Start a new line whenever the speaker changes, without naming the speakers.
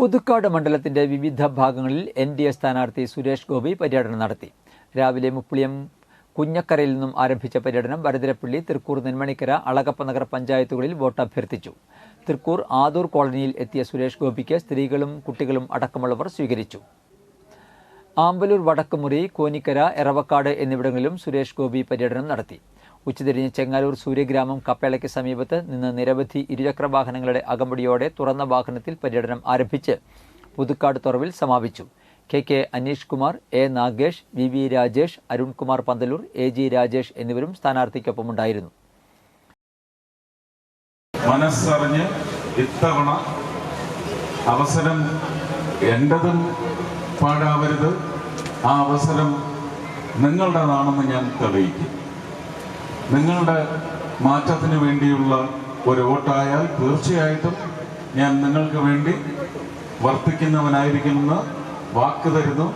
പുതുക്കാട് മണ്ഡലത്തിന്റെ വിവിധ ഭാഗങ്ങളിൽ എൻ ഡി എ സ്ഥാനാർത്ഥി സുരേഷ് ഗോപി പര്യടനം നടത്തി. രാവിലെ മുപ്പിളിയം കുഞ്ഞക്കരയിൽ നിന്നും ആരംഭിച്ച പര്യടനം വരതിരപ്പള്ളി തൃക്കൂർ നെന്മണിക്കര അളകപ്പ നഗർ പഞ്ചായത്തുകളിൽ വോട്ട് അഭ്യർത്ഥിച്ചു തൃക്കൂർ ആദൂർ കോളനിയിൽ എത്തിയ സുരേഷ് ഗോപിക്ക് സ്ത്രീകളും കുട്ടികളും അടക്കമുള്ളവർ സ്വീകരിച്ചു. ആമ്പലൂർ വടക്കുമുറി കോനിക്കര എറവക്കാട് എന്നിവിടങ്ങളിലും സുരേഷ് ഗോപി പര്യടനം നടത്തി. ഉച്ചതിരിഞ്ഞ് ചെങ്ങാലൂർ സൂര്യഗ്രാമം കപ്പേളയ്ക്ക് സമീപത്ത് നിന്ന് നിരവധി ഇരുചക്ര വാഹനങ്ങളുടെ അകമ്പടിയോടെ തുറന്ന വാഹനത്തിൽ പര്യടനം ആരംഭിച്ച് പുതുക്കാട് തുറവിൽ സമാപിച്ചു. K K Aneesh Kumar A Nagesh V V Rajesh Arunkumar Panthalur A G Rajesh എന്നിവരും സ്ഥാനാർത്ഥിക്കൊപ്പമുണ്ടായിരുന്നു.
മനസ്സറിഞ്ഞ് ഇത്തവണ അവസരം എന്റെതും പാഴാവരുത്. ആ അവസരം നിങ്ങളുടേതാണെന്ന് ഞാൻ തെളിയിക്കും. നിങ്ങളുടെ മാറ്റത്തിന് വേണ്ടിയുള്ള ഒരു വോട്ടായാൽ തീർച്ചയായിട്ടും ഞാൻ നിങ്ങൾക്ക് വേണ്ടി വർത്തിക്കുന്നവനായിരിക്കുമെന്ന് വാക്ക് തരുന്നു.